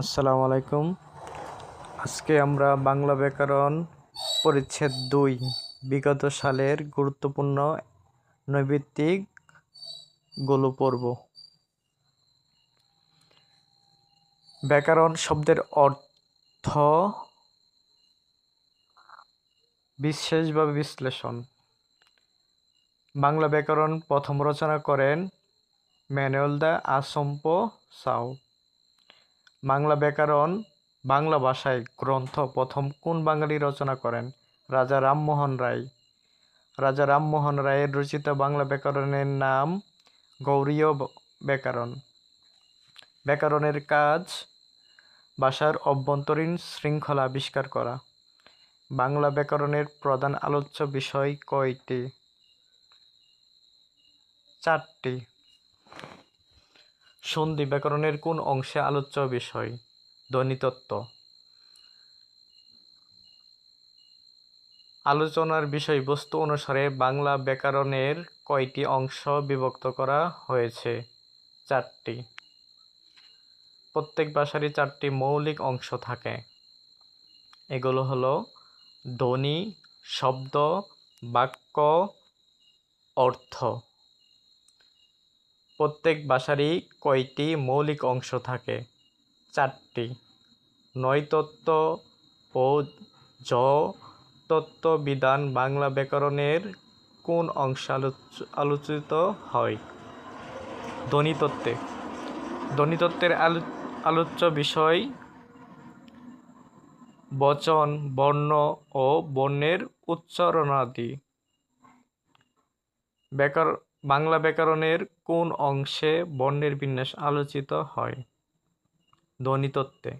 আসসালামু আলাইকুম। আজকে আমরা বাংলা ব্যাকরণ পরিচ্ছেদ দুই, বিগত সালের গুরুত্বপূর্ণ নৈবিত্তিকগুলো পড়ব ব্যাকরণ শব্দের অর্থ বিশেষভাবে বিশ্লেষণ। বাংলা ব্যাকরণ প্রথম রচনা করেন Manuel da Assumpcao. Bangla ব্যাকরণ, বাংলা ভাষায় গ্রন্থ প্রথম কোন বাঙালি রচনা করেন? রাজা রামমোহন রায়। রাজা রামমোহন রায়ের রচিত বাংলা ব্যাকরণের নাম গৌরীয় ব্যাকরণ। ব্যাকরণের কাজ, ভাষার অভ্যন্তরীণ শৃঙ্খলা আবিষ্কার করা। বাংলা ব্যাকরণের প্রধান আলোচ্য বিষয় কয়টি? চারটি। সন্ধি ব্যাকরণের কোন অংশে আলোচ্য বিষয়? ধ্বনিতত্ত্ব। আলোচনার বিষয়বস্তু অনুসারে বাংলা ব্যাকরণের কয়টি অংশ বিভক্ত করা হয়েছে? চারটি। প্রত্যেক ভাষারই চারটি মৌলিক অংশ থাকে। এগুলো হলো ধ্বনি, শব্দ, বাক্য, অর্থ। প্রত্যেক ভাষারই কয়টি মৌলিক অংশ থাকে? চারটি। নয়তত্ত্ব ও জ তত্ত্ববিধান বাংলা ব্যাকরণের কোন অংশ আলোচ- আলোচিত হয়? ধ্বনিতত্ত্বে। ধ্বনিতত্ত্বের আলো, আলোচ্য বিষয় বচন, বর্ণ ও বর্ণের উচ্চারণাদি। ব্যাকর, বাংলা ব্যাকরণের কোন অংশে বর্ণের বিন্যাস আলোচিত হয়? ধ্বনিতত্ত্বে।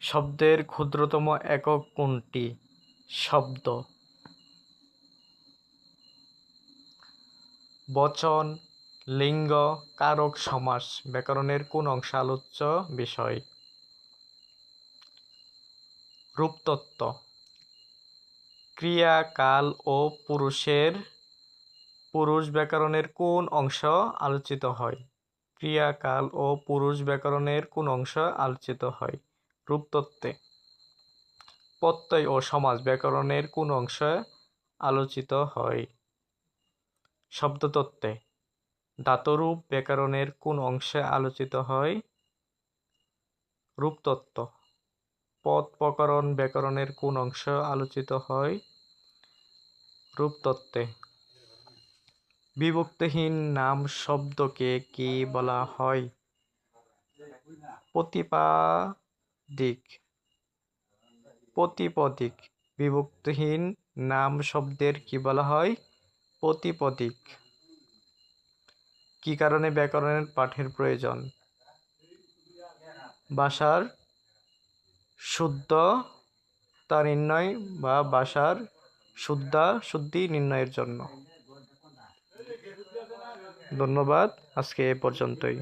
শব্দের ক্ষুদ্রতম একক কোনটি? শব্দ। বচন, লিঙ্গ, কারক, সমাস ব্যাকরণের কোন অংশ আলোচ্য বিষয়? রূপতত্ত্ব। ক্রিয়া, কাল ও পুরুষের পুরুষ ব্যাকরণের কোন অংশ আলোচিত হয়? ক্রিয়াকাল ও পুরুষ ব্যাকরণের কোন অংশ আলোচিত হয়? রূপতত্ত্বে। প্রত্যয় ও সমাজ ব্যাকরণের কোন অংশ আলোচিত হয়? শব্দতত্ত্বে। দাতরূপ ব্যাকরণের কোন অংশে আলোচিত হয়? রূপতত্ত্ব। পদ প্রকরণ ব্যাকরণের কোন অংশ আলোচিত হয়? রূপতত্ত্বে। বিভক্তিহীন নাম শব্দকে কি বলা হয়? প্রতিপাদিক। প্রতিপদিক। বিভক্তিহীন নাম শব্দের কি বলা হয়? প্রতিপদিক। কি কারণে ব্যাকরণের পাঠের প্রয়োজন? ভাষার শুদ্ধতা নির্ণয় বা ভাষার শুদ্ধা শুদ্ধি নির্ণয়ের জন্য। ধন্যবাদ। আজকে এ পর্যন্তই।